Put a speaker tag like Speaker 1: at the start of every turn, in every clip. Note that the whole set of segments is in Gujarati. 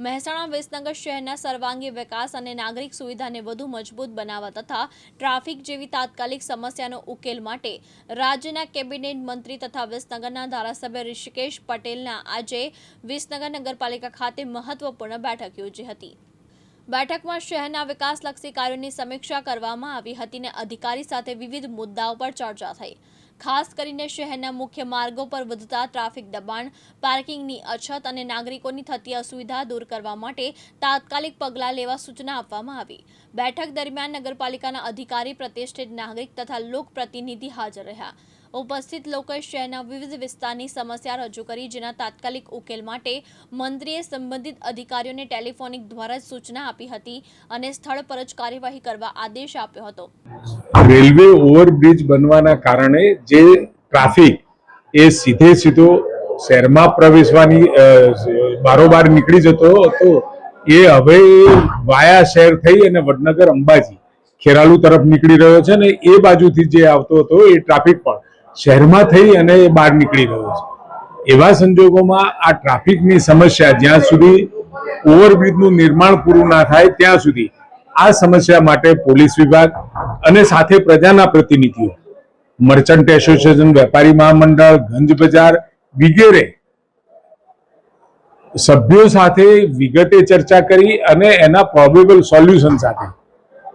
Speaker 1: મહેસાણા વિસનગર શહેરના સર્વાંગી વિકાસ અને નાગરિક સુવિધાને વધુ મજબૂત બનાવવા તથા ટ્રાફિક જેવી તાત્કાલિક સમસ્યાનો ઉકેલ માટે રાજ્યના કેબિનેટ મંત્રી તથા વિસનગરના ધારાસભ્ય ઋષિકેશ પટેલના આજે વિસનગર નગરપાલિકા ખાતે મહત્વપૂર્ણ બેઠક યોજી હતી. બેઠકમાં શહેરના વિકાસલક્ષી કાર્યોની સમીક્ષા કરવામાં આવી હતી અને અધિકારી સાથે વિવિધ મુદ્દાઓ પર ચર્ચા થઈ. ખાસ કરીને શહેરના મુખ્ય માર્ગો પર વધતા ટ્રાફિક દબાણ, પાર્કિંગની અછત અને નાગરિકોની થતી અસુવિધા દૂર કરવા માટે તાત્કાલિક પગલાં લેવા સૂચના આપવામાં આવી. બેઠક દરમિયાન નગરપાલિકાના અધિકારી, પ્રતિષ્ઠિત નાગરિક તથા લોકપ્રતિનિધિ હાજર રહ્યા. ઉપસ્થિત લોકોએ શહેરના વિવિધ વિસ્તારની સમસ્યા રજૂ કરી, જેના તાત્કાલિક ઉકેલ માટે મંત્રીએ સંબંધિત અધિકારીઓને ટેલિફોનિક દ્વારા સૂચના આપી હતી અને સ્થળ પર જ કાર્યવાહી કરવા આદેશ આપ્યો હતો.
Speaker 2: રેલવે ઓવરબ્રિજ બનવાના કારણે જે ટ્રાફિક એ સીધે સીધો શહેરમાં પ્રવેશવાની બારોબાર નીકળી જતો હતો, એ હવે વાયા શહેર થઈ અને વડનગર અંબાજી ખેરાલુ તરફ નીકળી રહ્યો છે ને એ બાજુથી જે આવતો હતો એ ટ્રાફિક પણ શહેરમાં થઈ અને એ બહાર નીકળી ગયો છે. એવા સંજોગોમાં આ ટ્રાફિકની સમસ્યા જ્યાં સુધી ઓવરબ્રિજનું નિર્માણ પૂરું ના થાય ત્યાં સુધી આ સમસ્યા માટે પોલીસ વિભાગ અને સાથે પ્રજાના પ્રતિનિધિઓ, મર્ચન્ટ એસોસિએશન વેપારી મહામંડળ, ગંજ બજાર વગેરે સભ્યો સાથે વિગતે ચર્ચા કરી અને એના પ્રોબેબલ સોલ્યુશન સાથે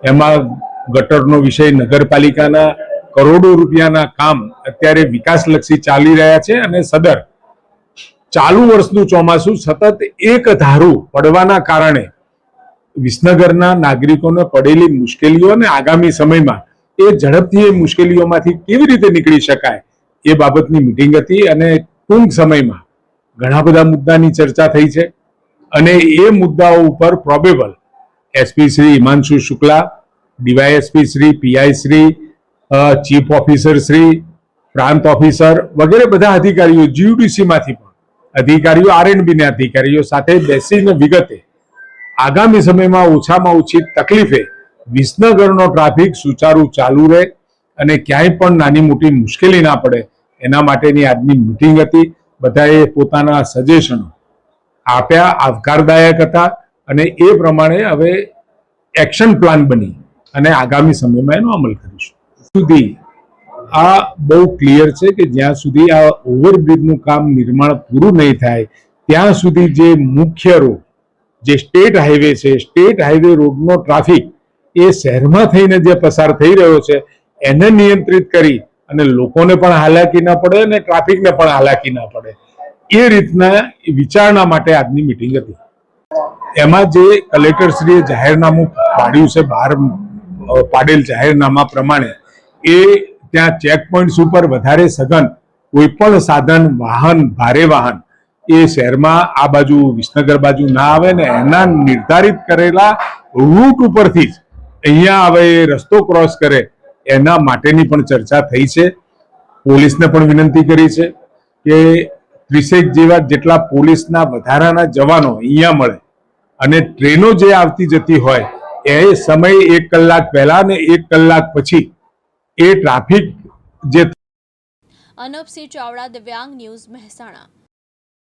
Speaker 2: એમાં ગટરનો વિષય નગરપાલિકાના કરોડો રૂપિયાના કામ અત્યારે વિકાસલક્ષી ચાલી રહ્યા છે અને સદર ચાલુ વર્ષનું ચોમાસું સતત એક ધારું પડવાના કારણે વિસનગરના નાગરિકોને પડેલી મુશ્કેલીઓ અને આગામી સમયમાં એ ઝડપથી એ મુશ્કેલીઓમાંથી કેવી રીતે નીકળી શકાય એ બાબતની મિટિંગ હતી અને ટૂંક સમયમાં ઘણા બધા મુદ્દાની ચર્ચા થઈ છે અને એ મુદ્દાઓ ઉપર probable SP Shri Himanshu Shukla, DySP Shri PI Shri chief officer Shri, પ્રાંત ઓફિસર વગેરે બધા અધિકારીઓ જીયુડીસીમાંથી પણ. અધિકારીઓ આરએનબીના અધિકારીઓ સાથે બેસીને વિગતે આગામી સમયમાં ઓછામાં ઓછી તકલીફે વિસનગરનો ટ્રાફિક સુચારુ ચાલુ રહે અને ક્યાંય પણ નાની મોટી મુશ્કેલી ના પડે એના માટેની આજની મિટિંગ હતી. બધાએ પોતાના સજેશનો આપ્યા, આવકારદાયક હતા અને એ પ્રમાણે હવે એક્શન પ્લાન બની અને આગામી સમયમાં એનો અમલ કરીશું. સુધી આ બહુ ક્લિયર છે કે જ્યાં સુધી આ ઓવરબ્રિજનું કામ નિર્માણ પૂરું નહીં થાય, ત્યાં સુધી જે મુખ્ય રોડ જે સ્ટેટ હાઈવે છે સ્ટેટ હાઈવે રોડનો ટ્રાફિક એ શહેરમાં થઈને જે પસાર થઈ રહ્યો છે, એને નિયંત્રિત કરી અને લોકોને પણ હાલાકી ના પડે અને ટ્રાફિકને પણ હાલાકી ના પડે. એ રીતના વિચારણા માટે આજની મિટિંગ હતી. એમાં જે કલેક્ટરશ્રીએ જાહેરનામું પાડ્યું છે બહાર પાડેલ જાહેરનામા પ્રમાણે એ ત્યાં ચેક પોઈન્ટ્સ ઉપર વધારે સઘન કોઈ પણ સાધન, વાહન, ભારે વાહન, એ શહેરમાં આ બાજુ વિસનગર બાજુ ના આવે ને એના નિર્ધારિત કરેલા રૂટ ઉપરથી જ અહીંયા હવે રસ્તો ક્રોસ કરે, એના માટેની પણ ચર્ચા થઈ છે. પોલીસને પણ વિનંતી કરી છે કે ત્રીસેક જેવા જેટલા પોલીસના વધારાના જવાનો અહીંયા મળે અને ટ્રેનો જે આવતી જતી હોય, એ સમય એક કલાક પહેલા ને એક કલાક પછી એ ટ્રાફિક જે
Speaker 1: અનુપસિંહ ચાવડા દિવ્યાંગ ન્યૂઝ મહેસાણા.